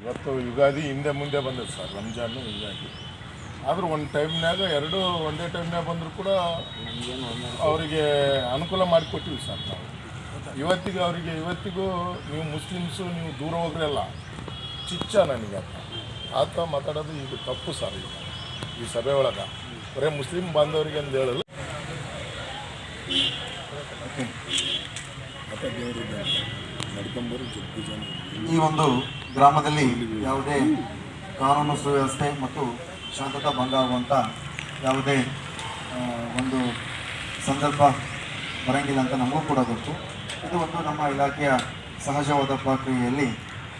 ಇವತ್ತು ಯುಗಾದಿ ಹಿಂದೆ ಮುಂದೆ ಬಂದದ್ದು ಸರ್, ರಂಜಾನು ಯುಗಾದಿ. ಆದರೂ ಒಂದು ಟೈಮ್ನಾಗ ಎರಡು ಒಂದೇ ಟೈಮ್ನಾಗ ಬಂದರೂ ಕೂಡ ಅವರಿಗೆ ಅನುಕೂಲ ಮಾಡಿಕೊಟ್ಟಿವಿ ಸರ್ ನಾವು. ಇವತ್ತಿಗೆ ಅವರಿಗೆ, ಇವತ್ತಿಗೂ ನೀವು ಮುಸ್ಲಿಮ್ಸು, ನೀವು ದೂರ ಹೋಗ್ರಲ್ಲ ಚಿಚ್ಚ ನನಗೆ ಅಂತ. ಆತ ಮಾತಾಡೋದು ಈಗ ತಪ್ಪು ಸರ್ ಈ ಸಭೆ ಒಳಗೆ. ಬರೀ ಮುಸ್ಲಿಂ ಬಾಂಧವರಿಗೆ ಅಂತ ಹೇಳಲ್ಲ. ಈ ಒಂದು ಗ್ರಾಮದಲ್ಲಿ ಯಾವುದೇ ಕಾನೂನು ಸುವ್ಯವಸ್ಥೆ ಮತ್ತು ಶಾಂತತಾ ಭಂಗ ಆಗುವಂಥ ಯಾವುದೇ ಒಂದು ಸಂದರ್ಭ ಬರಂಗಿಲ್ಲ ಅಂತ ನಮಗೂ ಕೂಡ ಗೊತ್ತು. ಇದು ಒಂದು ನಮ್ಮ ಇಲಾಖೆಯ ಸಹಜವಾದ ಪ್ರಕ್ರಿಯೆಯಲ್ಲಿ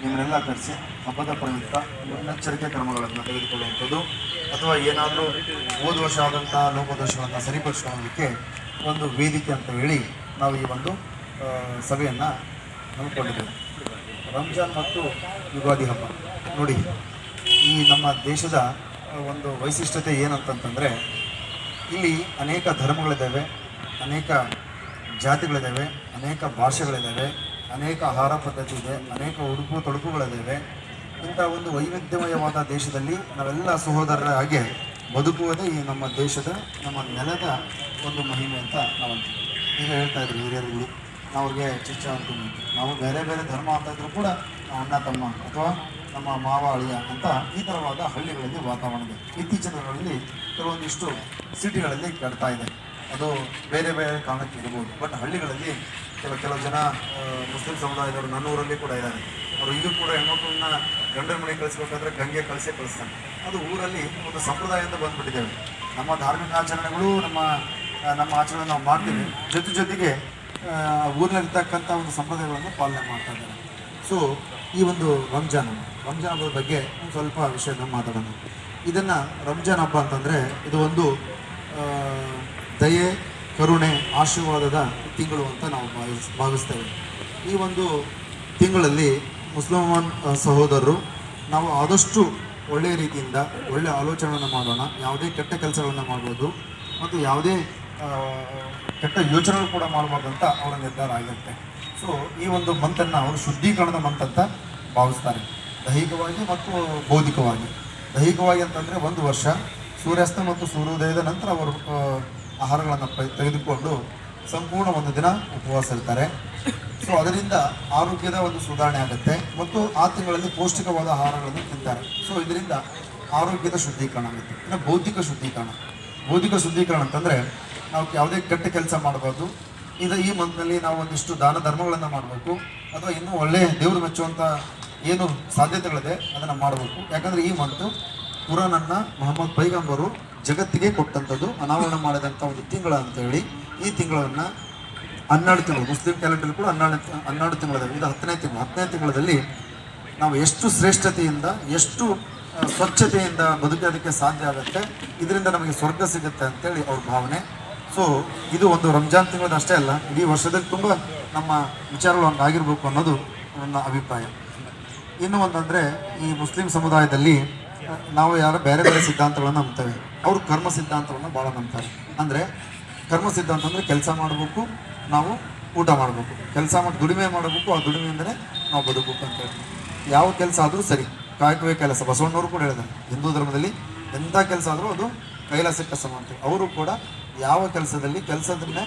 ನಿಮ್ಮನ್ನೆಲ್ಲ ಕರೆಸಿ ಹಬ್ಬದ ಪ್ರಯುಕ್ತ ಮುನ್ನೆಚ್ಚರಿಕೆ ಕ್ರಮಗಳನ್ನು ತೆಗೆದುಕೊಳ್ಳುವಂಥದ್ದು ಅಥವಾ ಏನಾದರೂ ಹೋದ ವರ್ಷ ಆದಂಥ ಒಂದು ವೇದಿಕೆ ಅಂತ ಹೇಳಿ ನಾವು ಈ ಒಂದು ಸಭೆಯನ್ನು ಹಮ್ಮಿಕೊಂಡಿದ್ದೇವೆ. ರಂಜಾನ್ ಮತ್ತು ಯುಗಾದಿ ಹಬ್ಬ. ನೋಡಿ, ಈ ನಮ್ಮ ದೇಶದ ಒಂದು ವೈಶಿಷ್ಟ್ಯತೆ ಏನಂತಂತಂದರೆ, ಇಲ್ಲಿ ಅನೇಕ ಧರ್ಮಗಳಿದ್ದಾವೆ, ಅನೇಕ ಜಾತಿಗಳಿದ್ದಾವೆ, ಅನೇಕ ಭಾಷೆಗಳಿದ್ದಾವೆ, ಅನೇಕ ಆಹಾರ ಪದ್ಧತಿ ಇದೆ, ಅನೇಕ ಉಡುಪು ತೊಡುಪುಗಳಿದ್ದಾವೆ. ಇಂಥ ಒಂದು ವೈವಿಧ್ಯಮಯವಾದ ದೇಶದಲ್ಲಿ ನಾವೆಲ್ಲ ಸಹೋದರರ ಹಾಗೆ ಬದುಕುವುದೇ ಈ ನಮ್ಮ ದೇಶದ, ನಮ್ಮ ನೆಲದ ಒಂದು ಮಹಿಮೆ ಅಂತ ನಾವು ಈಗ ಹೇಳ್ತಾ ಇದ್ದೀವಿ ಹಿರಿಯರುಗಳು. ಅವ್ರಿಗೆ ಚಿಚ್ಚ ಅಂತ ನಾವು ಬೇರೆ ಬೇರೆ ಧರ್ಮ ಅಂತ ಇದ್ರೂ ಕೂಡ ಅಣ್ಣ, ತಮ್ಮ ಅಥವಾ ನಮ್ಮ ಮಾವ, ಅಳಿಯ ಅಂತ ಈ ಥರವಾದ ಹಳ್ಳಿಗಳಲ್ಲಿ ವಾತಾವರಣ ಇದೆ. ಇತ್ತೀಚಿನ ದಿನಗಳಲ್ಲಿ ಕೆಲವೊಂದಿಷ್ಟು ಸಿಟಿಗಳಲ್ಲಿ ಕಟ್ತಾ ಇದೆ. ಅದು ಬೇರೆ ಬೇರೆ ಕಾರಣಕ್ಕೆ ಇರ್ಬೋದು. ಬಟ್ ಹಳ್ಳಿಗಳಲ್ಲಿ ಕೆಲವು ಕೆಲವು ಜನ ಮುಸ್ಲಿಂ ಸಮುದಾಯದವರು ನನ್ನ ಊರಲ್ಲಿ ಕೂಡ ಇದ್ದಾರೆ. ಅವರು ಇದು ಕೂಡ ಹೆಣ್ಮಕ್ಳನ್ನ ಗಂಡನ ಮನೆಗೆ ಕಳಿಸ್ಬೇಕಾದ್ರೆ ಗಂಗೆ ಕಳಿಸೇ ಕಳಿಸ್ತಾನೆ ಅದು ಊರಲ್ಲಿ ಒಂದು ಸಂಪ್ರದಾಯ ಅಂತ ಬಂದ್ಬಿಟ್ಟಿದ್ದೇವೆ ನಮ್ಮ ಧಾರ್ಮಿಕ ಆಚರಣೆಗಳು, ನಮ್ಮ ನಮ್ಮ ಆಚರಣೆ ನಾವು ಮಾಡ್ತೀವಿ. ಜೊತೆ ಜೊತೆಗೆ ಊರಿನಲ್ಲಿರ್ತಕ್ಕಂಥ ಒಂದು ಸಂಪ್ರದಾಯಗಳನ್ನು ಪಾಲನೆ ಮಾಡ್ತಾ ಇದ್ದಾರೆ. ಸೊ ಈ ಒಂದು ರಂಜಾನ್ ರಂಜಾನ್ ಹಬ್ಬದ ಬಗ್ಗೆ ಸ್ವಲ್ಪ ವಿಷಯನ ಮಾತಾಡೋಣ. ಇದನ್ನು ರಂಜಾನ್ ಹಬ್ಬ ಅಂತಂದರೆ ಇದು ಒಂದು ದಯೆ, ಕರುಣೆ, ಆಶೀರ್ವಾದದ ತಿಂಗಳು ಅಂತ ನಾವು ಭಾವಿಸ್, ಭಾವಿಸ್ತೇವೆ. ಈ ಒಂದು ತಿಂಗಳಲ್ಲಿ ಮುಸ್ಲಿಮಾನ್ ಸಹೋದರರು ನಾವು ಆದಷ್ಟು ಒಳ್ಳೆಯ ರೀತಿಯಿಂದ ಒಳ್ಳೆಯ ಆಲೋಚನೆಗಳನ್ನು ಮಾಡೋಣ, ಯಾವುದೇ ಕೆಟ್ಟ ಕೆಲಸಗಳನ್ನು ಮಾಡ್ಬೋದು ಮತ್ತು ಯಾವುದೇ ಕೆಟ್ಟ ಯೋಚನೆಗಳು ಕೂಡ ಮಾಡಬಾರ್ದು ಅಂತ ಅವರ ನಿರ್ಧಾರ ಆಗಿರುತ್ತೆ. ಸೊ ಈ ಒಂದು ಮಂತನ್ನು ಅವರು ಶುದ್ಧೀಕರಣದ ಮಂತ್ ಅಂತ ಭಾವಿಸ್ತಾರೆ. ದೈಹಿಕವಾಗಿ ಮತ್ತು ಬೌದ್ಧಿಕವಾಗಿ. ದೈಹಿಕವಾಗಿ ಅಂತಂದರೆ ಒಂದು ವರ್ಷ ಸೂರ್ಯಾಸ್ತ ಮತ್ತು ಸೂರ್ಯೋದಯದ ನಂತರ ಅವರು ಆಹಾರಗಳನ್ನು ತೆಗೆದುಕೊಂಡು ಸಂಪೂರ್ಣ ಒಂದು ದಿನ ಉಪವಾಸ ಇರ್ತಾರೆ. ಸೊ ಅದರಿಂದ ಆರೋಗ್ಯದ ಒಂದು ಸುಧಾರಣೆ ಆಗುತ್ತೆ ಮತ್ತು ಆ ತಿಂಗಳಲ್ಲಿ ಪೌಷ್ಟಿಕವಾದ ಆಹಾರಗಳನ್ನು ತಿಂತಾರೆ. ಸೊ ಇದರಿಂದ ಆರೋಗ್ಯದ ಶುದ್ಧೀಕರಣ ಆಗುತ್ತೆ. ಇನ್ನು ಬೌದ್ಧಿಕ ಶುದ್ಧೀಕರಣ. ಬೌದ್ಧಿಕ ಶುದ್ಧೀಕರಣ ಅಂತಂದರೆ ನಾವು ಯಾವುದೇ ಕೆಟ್ಟ ಕೆಲಸ ಮಾಡಬಾರ್ದು. ಇದು ಈ ಮಂತ್ನಲ್ಲಿ ನಾವು ಒಂದಿಷ್ಟು ದಾನ ಧರ್ಮಗಳನ್ನು ಮಾಡಬೇಕು. ಅಥವಾ ಇನ್ನೂ ಒಳ್ಳೆಯ ದೇವರು ಮೆಚ್ಚುವಂಥ ಏನು ಸಾಧ್ಯತೆಗಳಿದೆ, ಅದನ್ನು ಮಾಡಬೇಕು. ಯಾಕಂದರೆ ಈ ಮಂತು ಕುರಾನನ್ನ ಮೊಹಮ್ಮದ್ ಪೈಗಂಬರು ಜಗತ್ತಿಗೆ ಕೊಟ್ಟಂಥದ್ದು, ಅನಾವರಣ ಮಾಡಿದಂಥ ಒಂದು ತಿಂಗಳ ಅಂತೇಳಿ ಈ ತಿಂಗಳನ್ನು ಹನ್ನೆರಡು ತಿಂಗಳು, ಮುಸ್ಲಿಂ ಕ್ಯಾಲೆಂಡರ್ ಕೂಡ ಹನ್ನೆರಡು ಹನ್ನೆರಡು ತಿಂಗಳಲ್ಲಿ ಇದು ಹತ್ತನೇ ತಿಂಗಳು. ಹತ್ತನೇ ತಿಂಗಳಲ್ಲಿ ನಾವು ಎಷ್ಟು ಶ್ರೇಷ್ಠತೆಯಿಂದ, ಎಷ್ಟು ಸ್ವಚ್ಛತೆಯಿಂದ ಬದುಕೋದಕ್ಕೆ ಸಾಧ್ಯ ಆಗುತ್ತೆ, ಇದರಿಂದ ನಮಗೆ ಸ್ವರ್ಗ ಸಿಗುತ್ತೆ ಅಂತೇಳಿ ಅವ್ರ ಭಾವನೆ. ಸೊ ಇದು ಒಂದು ರಂಜಾನ್ ತಿಂಗಳದ ಅಷ್ಟೇ ಅಲ್ಲ, ಇಡೀ ವರ್ಷದಲ್ಲಿ ತುಂಬ ನಮ್ಮ ವಿಚಾರಗಳು ಹಂಗಾಗಿರ್ಬೇಕು ಅನ್ನೋದು ನನ್ನ ಅಭಿಪ್ರಾಯ. ಇನ್ನು ಒಂದಂದರೆ, ಈ ಮುಸ್ಲಿಂ ಸಮುದಾಯದಲ್ಲಿ ನಾವು ಯಾರು ಬೇರೆ ಬೇರೆ ಸಿದ್ಧಾಂತಗಳನ್ನು ನಂಬ್ತೇವೆ. ಅವರು ಕರ್ಮ ಸಿದ್ಧಾಂತವನ್ನು ಭಾಳ ನಂಬ್ತಾರೆ. ಅಂದರೆ, ಕರ್ಮ ಸಿದ್ಧಾಂತ ಅಂದರೆ ಕೆಲಸ ಮಾಡಬೇಕು, ನಾವು ಊಟ ಮಾಡಬೇಕು. ಕೆಲಸ ಮಾಡಿ, ದುಡಿಮೆ ಮಾಡಬೇಕು, ಆ ದುಡಿಮೆ ದುಡಿಮೆಯಿಂದಲೇ ನಾವು ಬದುಕಬೇಕು ಅಂತ ಹೇಳಿ ಯಾವ ಕೆಲಸ ಆದರೂ ಸರಿ, ಕಾಯಕವೇ ಕೆಲಸ. ಬಸವಣ್ಣವರು ಕೂಡ ಹೇಳಿದ್ದಾರೆ, ಹಿಂದೂ ಧರ್ಮದಲ್ಲಿ ಎಂಥ ಕೆಲಸ ಆದರೂ ಅದು ಕೈಲಾಸಕ್ಕೆ ಸಮ ಅಂತೇಳಿ ಅವರು ಕೂಡ ಯಾವ ಕೆಲಸದಲ್ಲಿ ಕೆಲಸದನ್ನ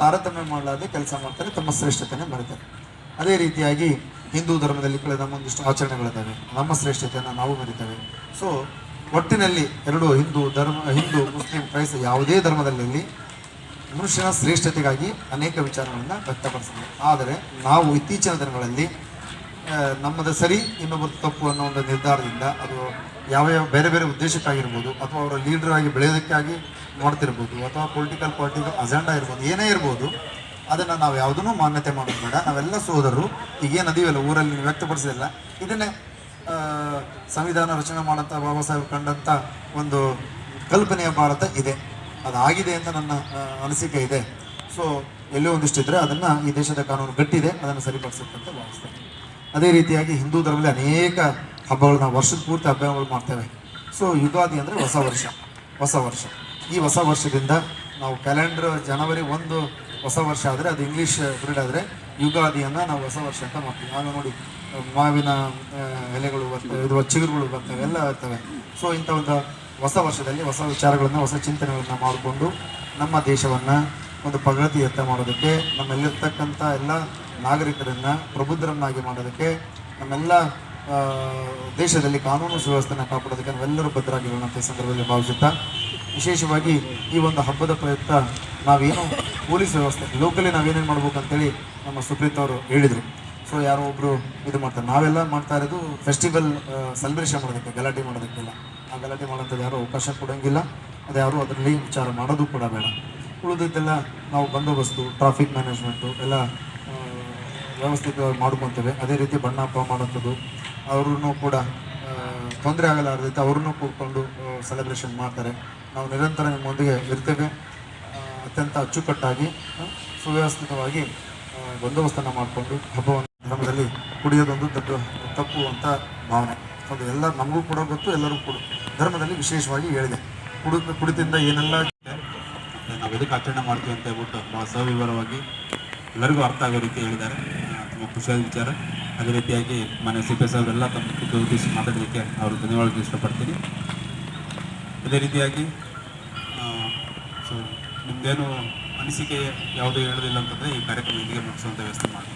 ತಾರತಮ್ಯ ಮಾಡಲಾರದೆ ಕೆಲಸ ಮಾಡ್ತಾರೆ, ತಮ್ಮ ಶ್ರೇಷ್ಠತೆಯನ್ನು ಮರಿತಾರೆ. ಅದೇ ರೀತಿಯಾಗಿ ಹಿಂದೂ ಧರ್ಮದಲ್ಲಿ ನಮ್ಮ ಒಂದಿಷ್ಟು ಆಚರಣೆಗಳಿದ್ದಾವೆ. ನಮ್ಮ ಶ್ರೇಷ್ಠತೆಯನ್ನು ನಾವು ಮರಿತೇವೆ. ಸೊ ಒಟ್ಟಿನಲ್ಲಿ ಎರಡು ಹಿಂದೂ ಧರ್ಮ, ಹಿಂದೂ ಮುಸ್ಲಿಂ ಕ್ರೈಸ್ತ ಯಾವುದೇ ಧರ್ಮದಲ್ಲಿ ಮನುಷ್ಯನ ಶ್ರೇಷ್ಠತೆಗಾಗಿ ಅನೇಕ ವಿಚಾರಗಳನ್ನು ವ್ಯಕ್ತಪಡಿಸಿದೆ ಆದರೆ ನಾವು ಇತ್ತೀಚಿನ ದಿನಗಳಲ್ಲಿ ನಮ್ಮದು ಸರಿ, ಇನ್ನೊಬ್ಬರು ತಪ್ಪು ಅನ್ನೋ ಒಂದು ನಿರ್ಧಾರದಿಂದ ಅದು ಯಾವ ಯಾವ ಬೇರೆ ಬೇರೆ ಉದ್ದೇಶಕ್ಕಾಗಿರ್ಬೋದು ಅಥವಾ ಅವರ ಲೀಡರ್ ಆಗಿ ಬೆಳೆಯೋದಕ್ಕಾಗಿ ನೋಡ್ತಿರ್ಬೋದು ಅಥವಾ ಪೊಲಿಟಿಕಲ್ ಪಾರ್ಟಿ ಅಜೆಂಡಾ ಇರ್ಬೋದು, ಏನೇ ಇರ್ಬೋದು, ಅದನ್ನು ನಾವು ಯಾವುದನ್ನು ಮಾನ್ಯತೆ ಮಾಡೋದು ಬೇಡ. ನಾವೆಲ್ಲ ಸೋದರರು, ಈಗೇನು ಅದೀವಲ್ಲ, ಊರಲ್ಲಿ ವ್ಯಕ್ತಪಡಿಸಿಲ್ಲ ಇದನ್ನೇ ಸಂವಿಧಾನ ರಚನೆ ಮಾಡೋಂಥ ಬಾಬಾ ಸಾಹೇಬ್ ಕಂಡಂಥ ಒಂದು ಕಲ್ಪನೆಯ ಭಾರತ ಇದೆ. ಅದಾಗಿದೆ ಅಂತ ನನ್ನ ಅನಿಸಿಕೆ ಇದೆ. ಸೊ ಎಲ್ಲೋ ಒಂದಿಷ್ಟು ಇದ್ದರೆ ಅದನ್ನು ಈ ದೇಶದ ಕಾನೂನು ಗಟ್ಟಿದೆ, ಅದನ್ನು ಸರಿಪಡಿಸುತ್ತಂತ ಭಾವಿಸ್ತೇನೆ. ಅದೇ ರೀತಿಯಾಗಿ ಹಿಂದೂ ಧರ್ಮದಲ್ಲಿ ಅನೇಕ ಹಬ್ಬಗಳು ನಾವು ವರ್ಷದ ಪೂರ್ತಿ ಹಬ್ಬಗಳು ಮಾಡ್ತೇವೆ. ಸೊ ಯುಗಾದಿ ಅಂದರೆ ಹೊಸ ವರ್ಷ. ಹೊಸ ವರ್ಷ. ಈ ಹೊಸ ವರ್ಷದಿಂದ ನಾವು ಕ್ಯಾಲೆಂಡರ್ ಜನವರಿ ಒಂದು ಹೊಸ ವರ್ಷ ಆದರೆ ಅದು ಇಂಗ್ಲೀಷ್ ಬ್ರೀಡ್ ಆದರೆ ಯುಗಾದಿಯನ್ನು ನಾವು ಹೊಸ ವರ್ಷ ಅಂತ ಮಾಡ್ತೀವಿ. ಆಗ ನೋಡಿ, ಮಾವಿನ ಎಲೆಗಳು ಬರ್ತವೆ ಇದು ಚಿಗುರುಗಳು ಬರ್ತವೆ, ಎಲ್ಲ ಇರ್ತವೆ. ಸೊ ಇಂಥ ಒಂದು ಹೊಸ ವರ್ಷದಲ್ಲಿ ಹೊಸ ವಿಚಾರಗಳನ್ನು, ಹೊಸ ಚಿಂತನೆಗಳನ್ನು ಮಾಡಿಕೊಂಡು ನಮ್ಮ ದೇಶವನ್ನು ಒಂದು ಪ್ರಗತಿಯತ್ತ ಮಾಡೋದಕ್ಕೆ, ನಮ್ಮಲ್ಲಿರ್ತಕ್ಕಂಥ ಎಲ್ಲ ನಾಗರಿಕರನ್ನು, ಪ್ರಬುದ್ಧರನ್ನಾಗಿ ಮಾಡೋದಕ್ಕೆ, ನಮ್ಮೆಲ್ಲ ದೇಶದಲ್ಲಿ ಕಾನೂನು ಸುವ್ಯವಸ್ಥೆನ ಕಾಪಾಡೋದಕ್ಕೆ ನಾವೆಲ್ಲರೂ ಭದ್ರಾಗಿರೋಣ ಸಂದರ್ಭದಲ್ಲಿ ಭಾವಿಸುತ್ತಾ, ವಿಶೇಷವಾಗಿ ಈ ಒಂದು ಹಬ್ಬದ ಪ್ರಯುಕ್ತ ನಾವೇನು ಪೊಲೀಸ್ ವ್ಯವಸ್ಥೆ, ಲೋಕಲಿ ನಾವೇನೇನು ಮಾಡ್ಬೇಕು ಅಂತೇಳಿ ನಮ್ಮ ಸುಪ್ರೀತ್ ಅವರು ಹೇಳಿದರು. ಸೊ ಯಾರೋ ಒಬ್ಬರು ಇದು ಮಾಡ್ತಾರೆ. ನಾವೆಲ್ಲ ಮಾಡ್ತಾ ಇರೋದು ಫೆಸ್ಟಿವಲ್ ಸೆಲೆಬ್ರೇಷನ್ ಮಾಡೋದಕ್ಕೆ, ಗಲಾಟೆ ಮಾಡೋದಕ್ಕೆಲ್ಲ ಆ ಗಲಾಟೆ ಮಾಡೋಂಥದ್ದು ಯಾರೂ ಅವಕಾಶ ಕೊಡೋಂಗಿಲ್ಲ. ಅದು ಯಾರೂ ಅದರಲ್ಲಿ ವಿಚಾರ ಮಾಡೋದು ಕೂಡ ಬೇಡ. ಉಳಿದಿದ್ದೆಲ್ಲ ನಾವು ಬಂದೋಬಸ್ತು ಟ್ರಾಫಿಕ್ ಮ್ಯಾನೇಜ್ಮೆಂಟು ಎಲ್ಲ ವ್ಯವಸ್ಥಿತವಾಗಿ ಮಾಡ್ಕೊತೇವೆ. ಅದೇ ರೀತಿ ಬಣ್ಣ ಹಬ್ಬ ಮಾಡೋಂಥದ್ದು ಅವ್ರೂ ಕೂಡ ತೊಂದರೆ ಆಗಲಾರದೈತೆ ಅವ್ರನ್ನೂ ಕೂತ್ಕೊಂಡು ಸೆಲೆಬ್ರೇಷನ್ ಮಾಡ್ತಾರೆ. ನಾವು ನಿರಂತರ ನಿಮ್ಮೊಂದಿಗೆ ಇರ್ತೇವೆ. ಅತ್ಯಂತ ಅಚ್ಚುಕಟ್ಟಾಗಿ ಸುವ್ಯವಸ್ಥಿತವಾಗಿ ಬಂದೋಬಸ್ತನ್ನು ಮಾಡಿಕೊಂಡು ಹಬ್ಬವನ್ನು ಧರ್ಮದಲ್ಲಿ ಕುಡಿಯೋದೊಂದು ದೊಡ್ಡ ತಪ್ಪು ಅಂತ ಭಾವನೆ. ಅದು ಎಲ್ಲ ನಮಗೂ ಕೂಡ ಗೊತ್ತು ಎಲ್ಲರೂ ಕೂಡ ಧರ್ಮದಲ್ಲಿ ವಿಶೇಷವಾಗಿ ಹೇಳಿದೆ. ಕುಡಿ, ಕುಡಿತಿಂದ ಏನೆಲ್ಲ ನಾವು ಎದಕ್ಕೆ ಆಚರಣೆ ಮಾಡ್ತೀವಿ ಅಂತ ಹೇಳ್ಬಿಟ್ಟು ಭಾಳ ಸವಿವರವಾಗಿ ಎಲ್ಲರಿಗೂ ಅರ್ಥ ಆಗೋ ರೀತಿ ಹೇಳಿದ್ದಾರೆ. ತುಂಬ ಖುಷಿಯಾದ ವಿಚಾರ. ಅದೇ ರೀತಿಯಾಗಿ ಮನೆ ಸಿ ಅವರೆಲ್ಲ ತಮ್ಮ ಉದ್ದೇಶಿಸಿ ಮಾತಾಡಲಿಕ್ಕೆ ಅವರು ಧನ್ಯವಾದಕ್ಕೆ ಇಷ್ಟಪಡ್ತೀನಿ. ಅದೇ ರೀತಿಯಾಗಿ ಸೊ ನಿಮ್ಮದೇನು ಅನಿಸಿಕೆ ಯಾವುದೂ ಹೇಳೋದಿಲ್ಲ ಅಂತಂದರೆ ಈ ಕಾರ್ಯಕ್ರಮ ಇಲ್ಲಿಗೆ ಮುಗಿಸುವಂಥ ವ್ಯವಸ್ಥೆ ಮಾಡಿ